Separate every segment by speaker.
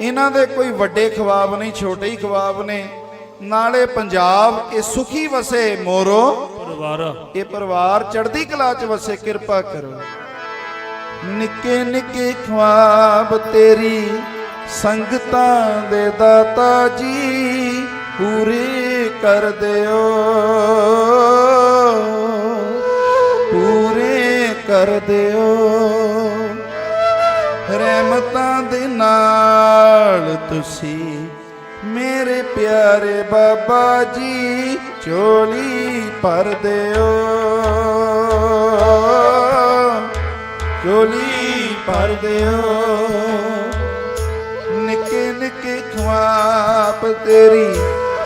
Speaker 1: ਇਹਨਾਂ ਦੇ ਕੋਈ ਵੱਡੇ ਖਵਾਬ ਨਹੀਂ ਛੋਟੇ ਹੀ ਖਵਾਬ ਨੇ। ਨਾਲੇ ਪੰਜਾਬ ਇਹ ਸੁਖੀ ਵਸੇ ਮੋਰੋ।
Speaker 2: ਪਰਿਵਾਰ।
Speaker 1: ਇਹ ਪਰਿਵਾਰ ਚੜ੍ਹਦੀ ਕਲਾ ਚ ਵਸੇ ਕਿਰਪਾ ਕਰੋ। ਨਿੱਕੇ ਨਿੱਕੇ ਖਵਾਬ ਤੇਰੀ ਸੰਗਤਾਂ ਦੇ ਦਾਤਾ ਜੀ ਪੂਰੇ ਕਰ ਦਿਓ। ਪੂਰੇ ਕਰ ਦਿਓ। ਰਹਿਮਤਾਂ ਦੇ ਨਾਲ ਤੁਸੀਂ ਮੇਰੇ ਪਿਆਰੇ ਬਾਬਾ ਜੀ ਚੋਲੀ ਭਰ ਦਿਓ। ਚੋਲੀ ਭਰ ਦਿਓ। ਨਿੱਕੇ ਨਿੱਕੇ ਖਵਾਬ ਤੇਰੀ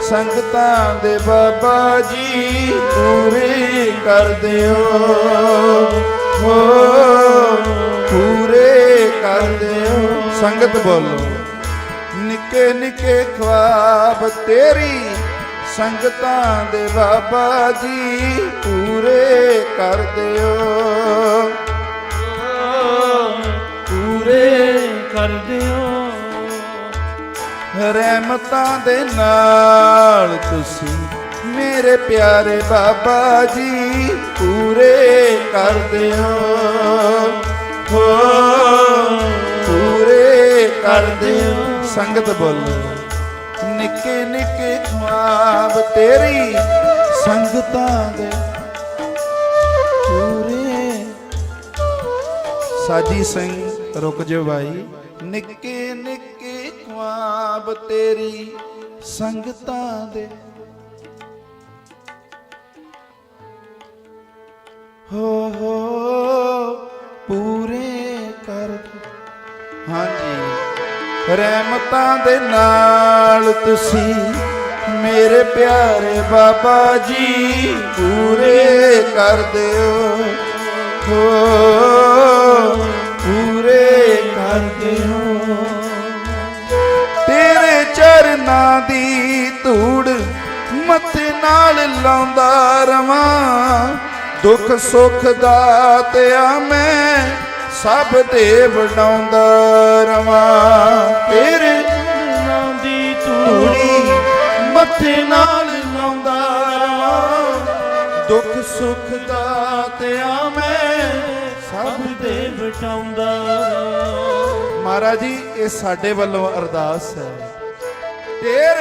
Speaker 1: ਸੰਗਤਾਂ ਦੇ ਬਾਬਾ ਜੀ ਪੂਰੇ ਕਰ ਦਿਓ। ਹੋ, ਪੂਰੇ ਕਰ ਦਿਓ। ਸੰਗਤ ਬੋਲੋ। ਨਿੱਕੇ ਨਿੱਕੇ ਖਵਾਬ ਤੇਰੀ ਸੰਗਤਾਂ ਦੇ ਬਾਬਾ ਜੀ ਪੂਰੇ ਕਰ ਦਿਓ।
Speaker 2: ਪੂਰੇ ਕਰ ਦਿਓ।
Speaker 1: ਰਹਿਮਤਾਂ ਦੇ ਨਾਲ ਤੁਸੀਂ ਮੇਰੇ ਪਿਆਰੇ ਬਾਬਾ ਜੀ ਪੂਰੇ ਕਰ ਦਿਓ। ਹੋ। ਪੂਰੇ ਕਰ ਦਿਓ। ਸੰਗਤ ਬੋਲੋ। ਨਿੱਕੇ ਨਿੱਕੇ ਖੁਆਬ ਤੇਰੀ ਸੰਗਤਾਂ ਦੇ ਪੂਰੇ। ਸਾਜੀ ਸਿੰਘ, ਰੁਕ ਜਾਓ ਭਾਈ। ਨਿੱਕੇ ਨਿੱਕੇ ਖਵਾਬ ਤੇਰੀ ਸੰਗਤਾਂ ਦੇ। ਹੋ ਹੋ, ਪੂਰੇ ਕਰ। ਹਾਂਜੀ। ਰਹਿਮਤਾਂ ਦੇ ਨਾਲ ਤੁਸੀਂ ਮੇਰੇ ਪਿਆਰੇ ਬਾਬਾ ਜੀ ਪੂਰੇ ਕਰ ਦਿਓ। ਹੋ, ਪੂਰੇ ਕਰ ਦਿਓ। ਤੇਰੇ ਚਰਨਾਂ ਦੀ ਧੂੜ ਮੱਥੇ ਨਾਲ ਲਾਉਂਦਾ ਰਵਾਂ। ਦੁੱਖ ਸੁੱਖ ਦਾਤਿਆ ਮੈਂ ਸਭ ਦੇ ਵਡਾਉਂਦਾ ਰਵਾਂ। ਤੇਰੇ
Speaker 2: ਨਾਂ ਦੀ
Speaker 1: ਧੂੜੀ ਮੱਥੇ ਨਾਲ ਲਾਉਂਦਾ ਰਵਾਂ। ਦੁੱਖ ਸੁੱਖ ਦਾਤਿਆ ਮੈਂ ਸਭ
Speaker 2: ਦੇ ਬਟਾਉਂਦਾ
Speaker 1: ਮਹਾਰਾਜ ਜੀ ਇਹ ਸਾਡੇ ਵੱਲੋਂ ਅਰਦਾਸ ਹੈ। ਤੇਰੇ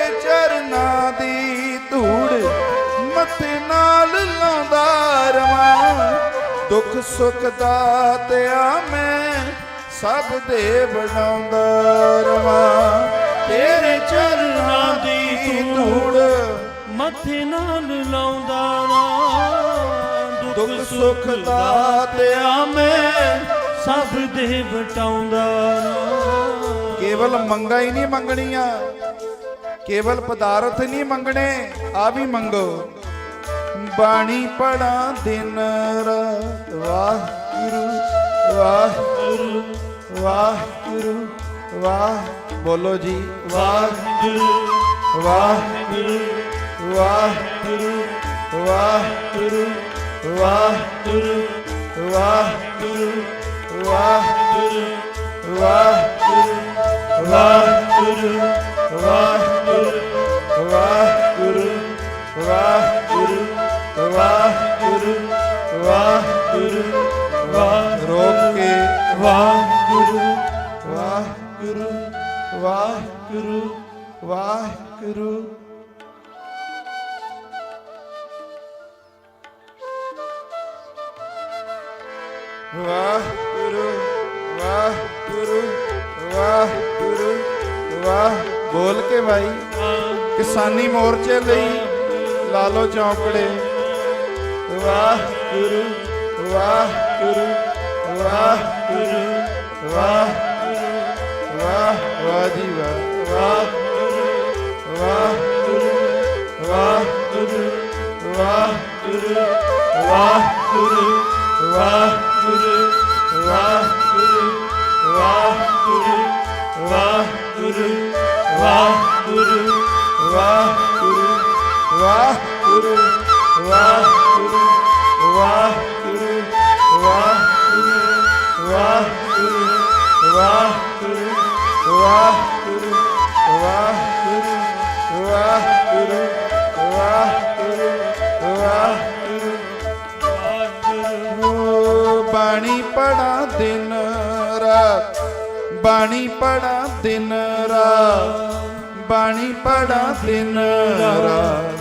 Speaker 1: ਸੁੱਖ ਦਾਤਿਆ ਮੈਂ ਸਭ ਦੇ ਬਣਾਉਂਦਾ ਰਵਾਂ ਤੇਰੇ ਚਰਨਾਂ ਦੀ ਧੂੜ
Speaker 2: ਮੱਥੇ ਨਾਲ ਲਾਉਂਦਾ ਰਾਂ
Speaker 1: ਦੁੱਖ ਸੁੱਖ ਦਾਤਿਆ ਮੈਂ
Speaker 2: ਸਭ ਦੇ ਬਟਾਉਂਦਾ ਰਾਂ
Speaker 1: ਕੇਵਲ ਮੰਗਾ ਹੀ ਨਹੀਂ ਮੰਗਣੀਆਂ। ਕੇਵਲ ਪਦਾਰਥ ਨਹੀਂ ਮੰਗਣੇ ਆ ਵੀ ਮੰਗੋ। ਬਾਣੀ ਪੜਾ ਦਿਨ ਰਾਤ ਵਾਹਿਗੁਰੂ ਵਾਹਿਗੁਰੂ ਵਾਹਿਗੁਰੂ ਵਾਹ ਬੋਲੋ ਜੀ ਵਾਹਿਗੁਰੂ ਵਾਹਿਗੁਰੂ ਵਾਹਿਗੁਰੂ ਵਾਹਿਗੁਰੂ ਵਾਹਿਗੁਰੂ ਵਾਹਿਗੁਰੂ ਵਾਹਿਗੁਰੂ ਵਾਹਿਗੁਰੂ ਵਾਹਿਗੁਰੂ ਵਾਹਿਗੁਰੂ ਵਾਹਿਗੁਰੂ ਵਾਹਿਗੁਰੂ ਵਾਹਿਗੁਰੂ ਵਾਹਿਗੁਰੂ
Speaker 2: ਵਾਹਿਗੁਰੂ।
Speaker 1: ਵਾਹਿਗੁਰੂ ਵਾਹਿਗੁਰੂ ਵਾਹਿਗੁਰੂ, ਵਾਹ। ਬੋਲ ਕੇ ਭਾਈ ਕਿਸਾਨੀ ਮੋਰਚੇ ਲਈ ਲਾਲੋ ਚੌਂਕੜੇ। ਵਾਹਿਗੁਰੂ ਵਾਹਿਗੁਰੂ ਵਾਹਿਗੁਰੂ। ਵਾਹਿਗੁਰੂ ਵਾਹ ਵਾਹ ਜੀ ਵਾਹ ਵਾਹਿਗੁਰੂ ਵਾਹਿਗੁਰੂ ਵਾਹਿਗੁਰੂ ਵਾਹਿਗੁਰੂ ਵਾਹਿਗੁਰੂ ਵਾਹਿਗੁਰੂ ਵਾਹਿਗੁਰੂ ਵਾਹਿਗੁਰੂ ਵਾਹਿਗੁਰੂ ਵਾਹਿਗੁਰੂ ਵਾਹਿਗੁਰੂ ਵਾਹਿਗੁਰੂ ਵਾਹਿਗੁਰੂ ਵਾਹਿਗੁਰੂ ਬਾਣੀ ਪੜਾ ਦਿਨ ਰਾਤ। ਬਾਣੀ ਪੜਾ ਦਿਨ ਰਾਤ। ਬਾਣੀ ਪੜਾ ਦਿਨ ਰਾਤ।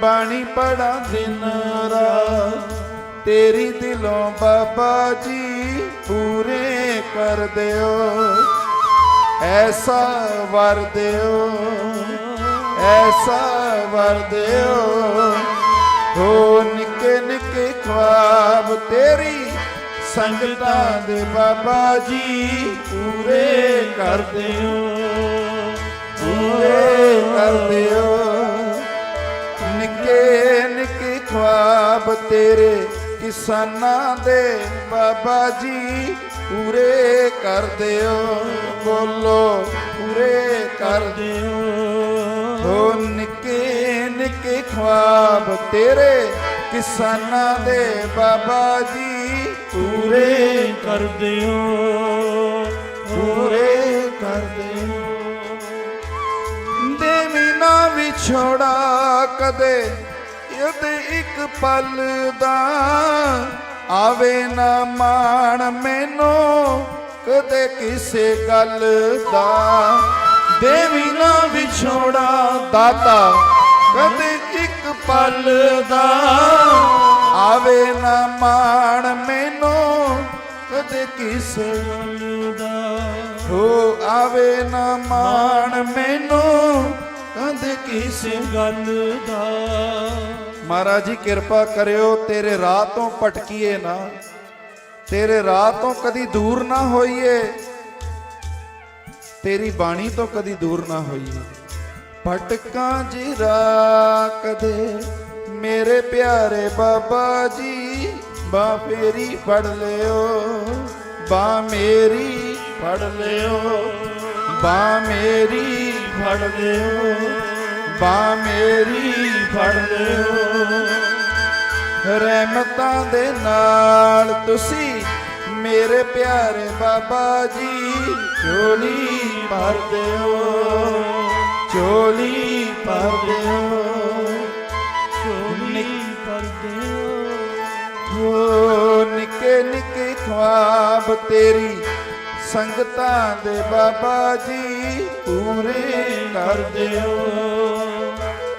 Speaker 1: ਬਾਣੀ ਪੜਾ ਦਿਨ ਰਾਤ। ਤੇਰੀ ਦਿਲੋਂ ਬਾਬਾ ਜੀ ਪੂਰੇ ਕਰ ਦਿਓ। ਐਸਾ ਵਰ ਦਿਓ। ਐਸਾ ਵਰ ਦਿਓ। ਹੋ ਨਿੱਕੇ ਨਿੱਕੇ ਖਵਾਬ ਤੇਰੀ ਸੰਗਤਾਂ ਦੇ ਬਾਬਾ ਜੀ ਪੂਰੇ ਕਰ ਦਿਓ ਪੂਰੇ ਕਰ ਦਿਓ ਨਿੱਕੇ ਨਿੱਕੇ ਖੁਆਬ ਤੇਰੇ ਕਿਸਾਨਾਂ ਦੇ ਬਾਬਾ ਜੀ ਪੂਰੇ ਕਰ ਦਿਓ ਬੋਲੋ, ਪੂਰੇ ਕਰ
Speaker 2: ਦਿਓ
Speaker 1: ਹੋ ਨਿੱਕੇ ਨਿੱਕੇ ਖੁਆਬ ਤੇਰੇ ਕਿਸਾਨਾਂ ਦੇ ਬਾਬਾ ਜੀ ਪੂਰੇ
Speaker 2: ਕਰ ਦਿਓ
Speaker 1: ਪੂਰੇ ਕਰ ਦਿਓ ਦੇਵੀ ਨਾ ਵਿਛੋੜਾ ਕਦੇ ਯਦ ਇੱਕ ਪਲ ਦਾ ਆਵੇ ਨਾ ਮਾਣ ਮੈਨੂੰ, ਕਦੇ ਕਿਸੇ ਗੱਲ ਦਾ। ਦੇਵੀ ਨਾ ਵਿਛੋੜਾ ਦਾਤਾ, ਕਦੇ ਇੱਕ ਪਲ ਦਾ ਆਵੇ ਨਾ ਮਾਣ ਮੈਨੂੰ ਕਦੇ ਕਿਸੇ
Speaker 2: ਗੱਲ ਦਾ।
Speaker 1: ਹੋ ਆਵੇ ਨਾ ਮਾਣ ਮੈਨੂੰ ਕਦੇ ਕਿਸੇ
Speaker 2: ਗੱਲ ਦਾ।
Speaker 1: ਮਹਾਰਾਜ ਜੀ, ਕਿਰਪਾ ਕਰਿਓ, ਤੇਰੇ ਰਾਹ ਤੋਂ ਭਟਕੀਏ ਨਾ। ਤੇਰੇ ਰਾਹ ਤੋਂ ਕਦੀ ਦੂਰ ਨਾ ਹੋਈਏ। ਤੇਰੀ ਬਾਣੀ ਤੋਂ ਕਦੀ ਦੂਰ ਨਾ ਹੋਈਏ। ਭਟਕਾਂ ਜੀ ਰਾਹ ਕਦੇ ਮੇਰੇ ਪਿਆਰੇ ਬਾਬਾ ਜੀ, ਬਾ ਫੇਰੀ ਫੜ ਲਿਓ, ਬਾ ਮੇਰੀ ਫੜ ਲਿਓ, ਬਾ ਮੇਰੀ ਫੜ ਲਿਓ, ਬਾ ਮੇਰੀ ਫੜ ਲਿਓ। ਰਹਿਮਤਾਂ ਦੇ ਨਾਲ ਤੁਸੀਂ ਮੇਰੇ ਪਿਆਰੇ ਬਾਬਾ ਜੀ ਚੋਲੀ ਭਰ ਦਿਓ ਚੋਲੀ ਭਰ ਦਿਓ।
Speaker 2: ਝੋਲੀ ਕਰ ਦਿਓ
Speaker 1: ਹੋ ਨਿੱਕੇ ਨਿੱਕੇ ਖੁਆਬ ਤੇਰੀ ਸੰਗਤਾਂ ਦੇ ਬਾਬਾ ਜੀ ਪੂਰੇ ਕਰ ਦਿਓ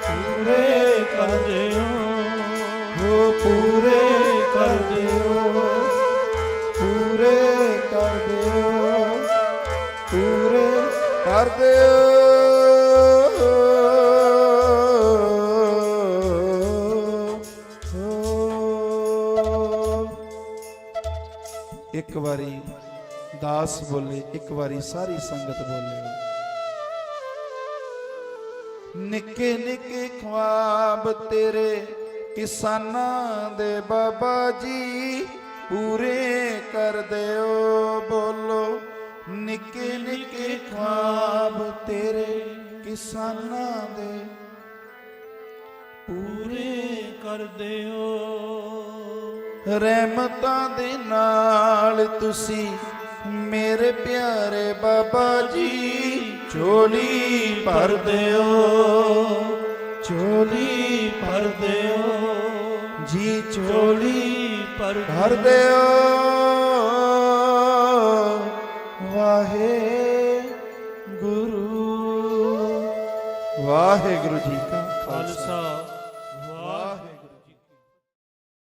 Speaker 1: ਪੂਰੇ ਕਰ
Speaker 2: ਦਿਓ
Speaker 1: ਹੋ ਪੂਰੇ ਕਰ ਦਿਓ ਪੂਰੇ ਕਰ ਦਿਓ ਪੂਰੇ ਕਰ ਦਿਓ ਇੱਕ ਵਾਰੀ ਦਾਸ ਬੋਲੇ, ਇੱਕ ਵਾਰੀ ਸਾਰੀ ਸੰਗਤ ਬੋਲੇ। ਨਿੱਕੇ ਨਿੱਕੇ ਖਵਾਬ ਤੇਰੇ, ਕਿਸਾਨਾਂ ਦੇ ਬਾਬਾ ਜੀ ਪੂਰੇ ਕਰ ਦਿਓ ਬੋਲੋ। ਨਿੱਕੇ ਨਿੱਕੇ ਖਵਾਬ ਤੇਰੇ, ਕਿਸਾਨਾਂ ਦੇ
Speaker 2: ਪੂਰੇ ਕਰ ਦਿਓ।
Speaker 1: ਰਹਿਮਤਾਂ ਦੇ ਨਾਲ ਤੁਸੀਂ ਮੇਰੇ ਪਿਆਰੇ ਬਾਬਾ ਜੀ ਝੋਲੀ ਭਰ ਦਿਓ ਝੋਲੀ ਭਰ ਦਿਓ ਜੀ ਝੋਲੀ
Speaker 2: ਭਰ
Speaker 1: ਭਰ ਦਿਓ ਵਾਹੇ ਗੁਰੂ ਵਾਹਿਗੁਰੂ ਜੀ ਕਾ
Speaker 2: ਖਾਲਸਾ।